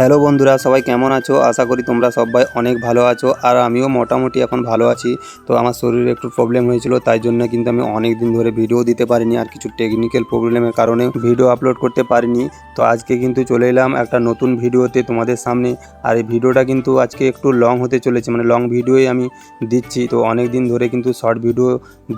Hello বন্ধুরা, সবাই কেমন আছো? আশা করি তোমরা সবাই অনেক ভালো আছো আর আমিও মোটামুটি এখন ভালো আছি। তো আমার শরীরে একটু প্রবলেম হয়েছিল, তাই জন্য কিন্তু আমি অনেক দিন ধরে ভিডিও দিতে পারিনি আর কিছু টেকনিক্যাল প্রবলেমের কারণে ভিডিও আপলোড করতে পারিনি। তো আজকে কিন্তু চলে এলাম একটা নতুন ভিডিওতে তোমাদের সামনে। আর এই ভিডিওটা কিন্তু আজকে একটু লং হতে চলেছে মানে লং ভিডিওই আমি দিচ্ছি। তো অনেক দিন ধরে কিন্তু শর্ট ভিডিও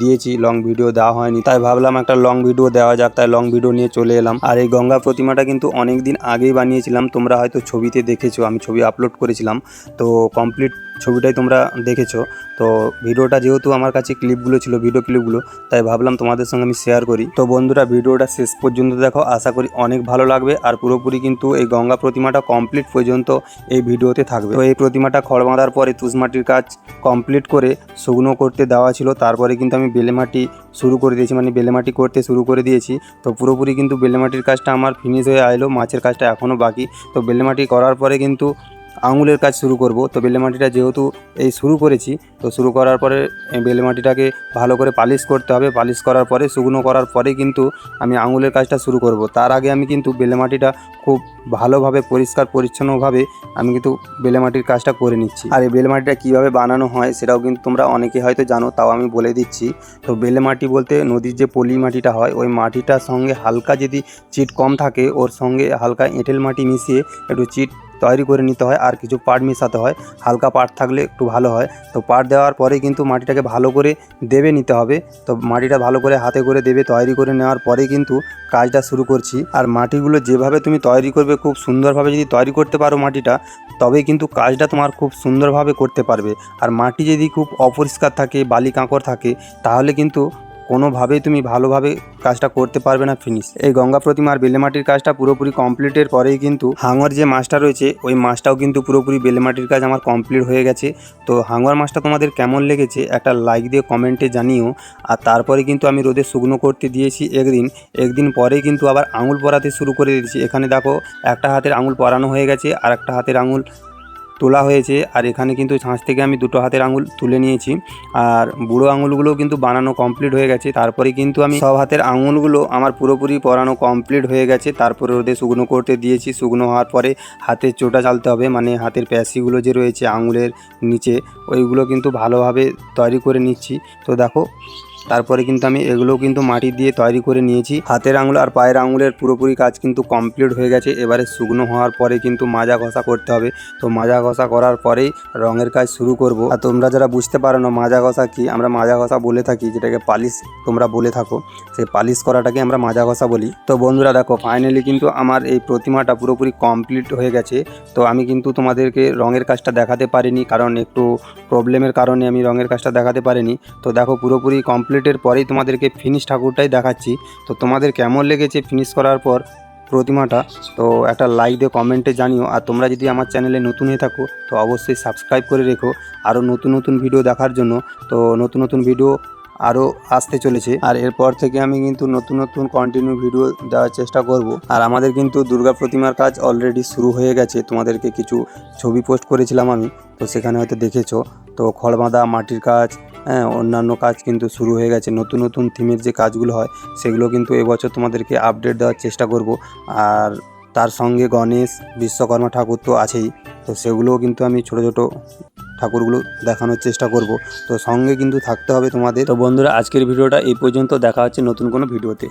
দিয়েছি লং ভিডিও দেওয়া হয়নি। তাই ভাবলাম একটা লং ভিডিও দেওয়া যাক, তাই লং ভিডিও নিয়ে চলে এলাম। আর এই গঙ্গা প্রতিমাটা কিন্তু অনেক দিন আগেই বানিয়েছিলাম, তোমরা হয়তো ছবিতে দেখেছ আমি ছবি আপলোড করেছিলাম। তো কমপ্লিট ছবিটাই তোমরা দেখেছ। তো ভিডিওটা যেহেতু আমার কাছে ক্লিপগুলো ছিল ভিডিও ক্লিপগুলো তাই ভাবলাম তোমাদের সঙ্গে আমি শেয়ার করি। তো বন্ধুরা, ভিডিওটা শেষ পর্যন্ত দেখো, আশা করি অনেক ভালো লাগবে, আর পুরোপুরি কিন্তু এই গঙ্গা প্রতিমাটা কমপ্লিট পর্যন্ত এই ভিডিওতে থাকবে। তো এই প্রতিমাটা খড় বাঁধার পরে তুষমাটির কাজ কমপ্লিট করে শুকনো করতে দেওয়া ছিল, তারপরে কিন্তু আমি বেলেমাটি শুরু করে দিয়েছি মানে বেলেমাটি করতে শুরু করে দিয়েছি। তো পুরোপুরি কিন্তু বেলেমাটির কাজটা আমার ফিনিশ হয়ে আইলো, মাছের কাজটা এখনও বাকি। তো বেলেমাটি করার পরে কিন্তু আঙুলের কাজ শুরু করব। তো বেলে মাটিটা যেহেতু এই শুরু করেছি। তো শুরু করার পরে এই বেলেমাটিটাকে ভালো করে পালিশ করতে হবে। পালিশ করার পরে, শুকনো করার পরে কিন্তু আমি আঙুলের কাজটা শুরু করব। তার আগে আমি কিন্তু বেলে মাটিটা খুব ভালোভাবে, পরিষ্কার, পরিচ্ছন্নভাবে আমি কিন্তু বেলে মাটির কাজটা করে নিচ্ছি। আর এই বেলে মাটিটা কীভাবে বানানো হয় সেটাও কিন্তু তোমরা অনেকে হয়তো জানো, তাও আমি বলে দিচ্ছি। তো বেলে মাটি বলতে নদীর যে পলি মাটিটা হয়, ওই মাটিটার সঙ্গে হালকা যদি চিট কম থাকে, ওর সঙ্গে হালকা এঁটেল মাটি মিশিয়ে একটু চিট তৈরি করে নিতে হয় আর কিছু পাট মেশাতে হয়। হালকা পাট থাকলে একটু ভালো হয়। তো পাট দেওয়ার পরে কিন্তু মাটিটাকে ভালো করে দেবে নিতে হবে। তো মাটিটা ভালো করে হাতে করে দেবে, তৈরি করে নেওয়ার পরে কিন্তু কাজটা শুরু করছি। আর মাটিগুলো যেভাবে তুমি তৈরি করবে, খুব সুন্দরভাবে যদি তৈরি করতে পারো মাটিটা তবে কিন্তু কাজটা তোমার খুব সুন্দরভাবে করতে পারবে। আর মাটি যদি খুব অপরিষ্কার থাকে, বালি কাঁকড় থাকে, তাহলে কিন্তু কোনোভাবেই তুমি ভালোভাবে কাজটা করতে পারবে না, ফিনিশ। এই গঙ্গা প্রতিমা প্রতিমার বেলেমাটির কাজটা পুরোপুরি কমপ্লিটের পরেই কিন্তু হাঙর যে মাছটা রয়েছে, ওই মাছটাও কিন্তু পুরোপুরি বেলেমাটির কাজ আমার কমপ্লিট হয়ে গেছে। তো হাঙর মাছটা তোমাদের কেমন লেগেছে, একটা লাইক দিয়ে কমেন্টে জানিও। আর তারপরে কিন্তু আমি রোদে শুকনো করতে দিয়েছি একদিন। একদিন পরে কিন্তু আবার আঙুল পরাতে শুরু করে দিয়েছি। এখানে দেখো, একটা হাতের আঙুল পরানো হয়ে গেছে আর একটা হাতের আঙুল তোলা হয়েছে আর এখানে কিন্তু ছাঁচ থেকে আমি দুটো হাতের আঙুল তুলে নিয়েছি। আর বুড়ো আঙুলগুলোও কিন্তু বানানো কমপ্লিট হয়ে গেছে। তারপরে কিন্তু আমি সব হাতের আঙুলগুলো আমার পুরোপুরি পরানো কমপ্লিট হয়ে গেছে। তারপরে ওদের শুকনো করতে দিয়েছি। শুকনো হওয়ার পরে হাতের চোটা চালতে হবে। মানে হাতের প্যাসিগুলো যে রয়েছে আঙুলের নিচে, ওইগুলো কিন্তু ভালোভাবে তৈরি করে নিচ্ছি। তো দেখো তারপরে কিন্তু আমি এগুলো কিন্তু মাটি দিয়ে তৈরি করে নিয়েছি। হাতের আঙুল আর পায়ের আঙুলের পুরোপুরি কাজ কিন্তু কমপ্লিট হয়ে গেছে। এবারে শুকনো হওয়ার পরে কিন্তু মাজা ঘষা করতে হবে। তো মাজা ঘষা করার পরেই রঙের কাজ শুরু করব। আর তোমরা যারা বুঝতে পারো না মাজা ঘষা কি, আমরা মাজা ঘষা বলে থাকি, যেটাকে পালিশ তোমরা বলে থাকো। সেই পালিশ করাটাকে আমরা মাজা ঘষা বলি। তো বন্ধুরা দেখো ফাইনালি কিন্তু আমার এই প্রতিমাটা পুরোপুরি কমপ্লিট হয়ে গেছে। তো আমি কিন্তু তোমাদেরকে রঙের কাজটা দেখাতে পারিনি, কারণ একটু প্রবলেমের কারণে আমি রঙের কাজটা দেখাতে পারিনি। তো দেখো, পুরোপুরি কমপ্লিটের পরেই তোমাদেরকে ফিনিশ ঠাকুরটাই দেখাচ্ছি। তো তোমাদের কেমন লেগেছে ফিনিশ করার পর প্রতিমাটা, তো একটা লাইক দিয়ে কমেন্টে জানিও। আর তোমরা যদি আমার চ্যানেলে নতুন হয়ে থাকো, তো অবশ্যই সাবস্ক্রাইব করে রেখো। আরও নতুন নতুন ভিডিও দেখার জন্য, তো নতুন নতুন ভিডিও আরও আসতে চলেছে। আর এরপর থেকে আমি কিন্তু নতুন নতুন কন্টিনিউ ভিডিও দেওয়ার চেষ্টা করব। আর আমাদের কিন্তু দুর্গা প্রতিমার কাজ অলরেডি শুরু হয়ে গেছে। তোমাদেরকে কিছু ছবি পোস্ট করেছিলাম আমি, তো সেখানে হয়তো দেখেছ। তো খড় বাঁধা মাটির কাজ হ্যাঁ অন্যান্য কাজ কিন্তু শুরু হয়ে গেছে। নতুন নতুন থিমের যে কাজগুলো হয়, সেগুলো কিন্তু এবছর তোমাদেরকে আপডেট দেওয়ার চেষ্টা করব। আর তার সঙ্গে গণেশ, বিশ্বকর্মা ঠাকুর তো আছেই, তো সেগুলোও কিন্তু আমি ছোট ছোট ঠাকুরগুলো দেখানোর চেষ্টা করব। তো সঙ্গে কিন্তু থাকতে হবে তোমাদের। তো বন্ধুরা, আজকের ভিডিওটা এই পর্যন্ত। দেখা হচ্ছে নতুন কোনো ভিডিওতে।